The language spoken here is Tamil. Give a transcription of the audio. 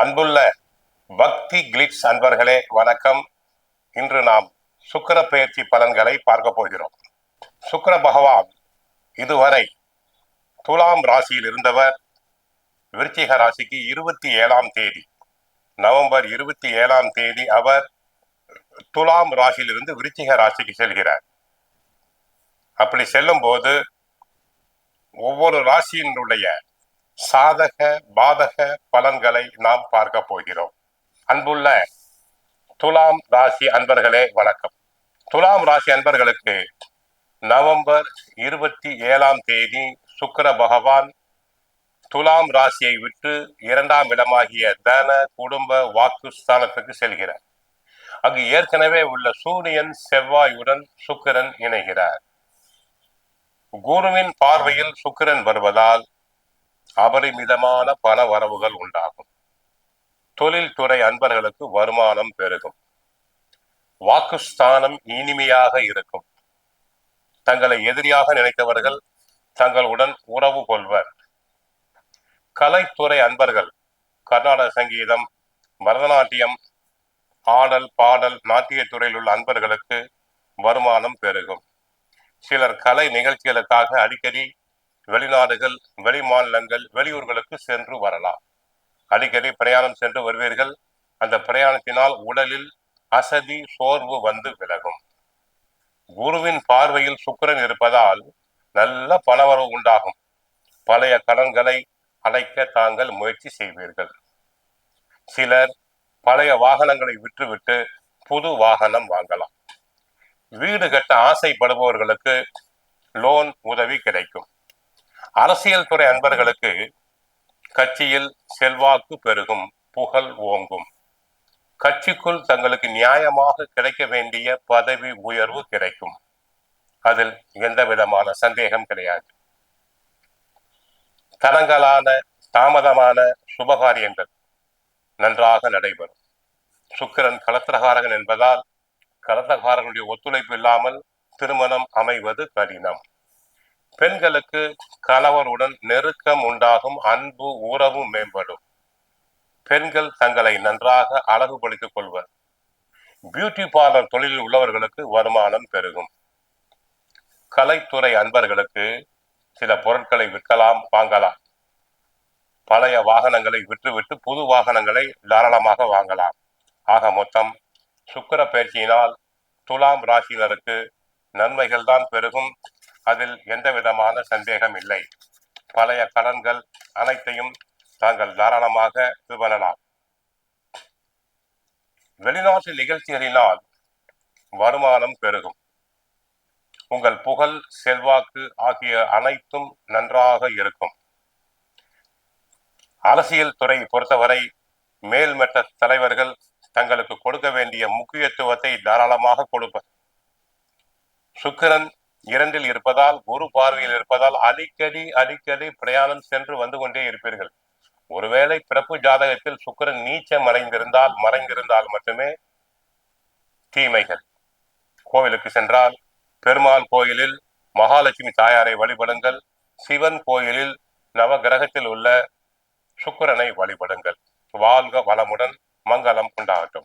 அன்புள்ள பக்தி கிளிட்ஸ் அன்பர்களே வணக்கம். இன்று நாம் சுக்கர பெயர்ச்சி பலன்களை பார்க்க போகிறோம். சுக்கர பகவான் இதுவரை துலாம் ராசியில் இருந்தவர். விருச்சிக ராசிக்கு இருபத்தி ஏழாம் தேதி நவம்பர் இருபத்தி ஏழாம் தேதி அவர் துலாம் ராசியிலிருந்து விருச்சிக ராசிக்கு செல்கிறார். அப்படி செல்லும் போது ஒவ்வொரு ராசியினுடைய சாதக பாதக பலன்களை நாம் பார்க்க போகிறோம். அன்புள்ள துலாம் ராசி அன்பர்களே வணக்கம். துலாம் ராசி அன்பர்களுக்கு நவம்பர் இருபத்தி ஏழாம் தேதி சுக்கிர பகவான் துலாம் ராசியை விட்டு இரண்டாம் இடமாகிய தன குடும்ப வாக்குஸ்தானத்துக்கு செல்கிறார். அங்கு ஏற்கனவே உள்ள சூரியன் செவ்வாயுடன் சுக்கிரன் இணைகிறார். குருவின் பார்வையில் சுக்கிரன் வருவதால் அபரிமிதமான பண வரவுகள் உண்டாகும். தொழில்துறை அன்பர்களுக்கு வருமானம் பெருகும். வாக்குஸ்தானம் இனிமையாக இருக்கும். தங்களை எதிரியாக நினைத்தவர்கள் தங்களுடன் உறவு கொள்வர். கலைத்துறை அன்பர்கள் கர்நாடக சங்கீதம் பரதநாட்டியம் ஆடல் பாடல் நாட்டியத்துறையில் உள்ள அன்பர்களுக்கு வருமானம் பெருகும். சிலர் கலை நிகழ்ச்சிகளுக்காக அடிக்கடி வெளிநாடுகள் வெளி மாநிலங்கள் வெளியூர்களுக்கு சென்று வரலாம். அடிக்கடி பிரயாணம் சென்று வருவீர்கள். அந்த பிரயாணத்தினால் உடலில் அசதி சோர்வு வந்து விலகும். குருவின் பார்வையில் சுக்கிரன் இருப்பதால் நல்ல பணவரவு உண்டாகும். பழைய கடன்களை அடைக்க தாங்கள் முயற்சி செய்வீர்கள். சிலர் பழைய வாகனங்களை விற்றுவிட்டு புது வாகனம் வாங்கலாம். வீடு கட்ட ஆசைப்படுபவர்களுக்கு லோன் உதவி கிடைக்கும். அரசியல் துறை அன்பர்களுக்கு கட்சியில் செல்வாக்கு பெருகும் புகழ் ஓங்கும். கட்சிக்குள் தங்களுக்கு நியாயமாக கிடைக்க வேண்டிய பதவி உயர்வு கிடைக்கும். அதில் எந்த விதமான சந்தேகம் கிடையாது. தடங்கலான தாமதமான சுபகாரியங்கள் நன்றாக நடைபெறும். சுக்கிரன் கலத்திரகாரகன் என்பதால் கலத்தகாரர்களுடைய ஒத்துழைப்பு இல்லாமல் திருமணம் அமைவது கடினம். பெண்களுக்கு கணவருடன் நெருக்கம் உண்டாகும் அன்பு உறவும் மேம்படும். பெண்கள் தங்களை நன்றாக அழகுபடுத்திக் கொள்வர். பியூட்டி பார்லர் தொழிலில் உள்ளவர்களுக்கு வருமானம் பெருகும். கலைத்துறை அன்பர்களுக்கு சில பொருட்களை விற்கலாம் வாங்கலாம். பழைய வாகனங்களை விற்றுவிட்டு புது வாகனங்களை தாராளமாக வாங்கலாம். ஆக மொத்தம் சுக்கிர பயிற்சியினால் துலாம் ராசியினருக்கு நன்மைகள் தான் பெருகும். அதில் எந்த விதமான சந்தேகம் இல்லை பழைய கடன்கள் அனைத்தையும் தாங்கள் தாராளமாக இது பண்ணலாம் வெளிநாட்டு நிகழ்ச்சிகளினால் வருமானம் பெருகும். உங்கள் புகழ் செல்வாக்கு ஆகிய அனைத்தும் நன்றாக இருக்கும். அரசியல் துறை பொறுத்தவரை மேல்மட்ட தலைவர்கள் தங்களுக்கு கொடுக்க வேண்டிய முக்கியத்துவத்தை தாராளமாக கொடுப்பர் சுக்கிரன் இரண்டில் இருப்பதால் குரு பார்வையில் இருப்பதால் அடிக்கடி அடிக்கடி பிரயாணம் சென்று வந்து கொண்டே இருப்பீர்கள். ஒருவேளை பிறப்பு ஜாதகத்தில் சுக்கிரன் நீச்சம் மறைந்திருந்தால் மறைந்திருந்தால் மட்டுமே தீமைகள். கோவிலுக்கு சென்றால் பெருமாள் கோயிலில் மகாலட்சுமி தாயாரை வழிபடுங்கள். சிவன் கோயிலில் நவ கிரகத்தில் உள்ள சுக்கிரனை வழிபடுங்கள். வாழ்க வளமுடன் மங்களம் உண்டாகட்டும்.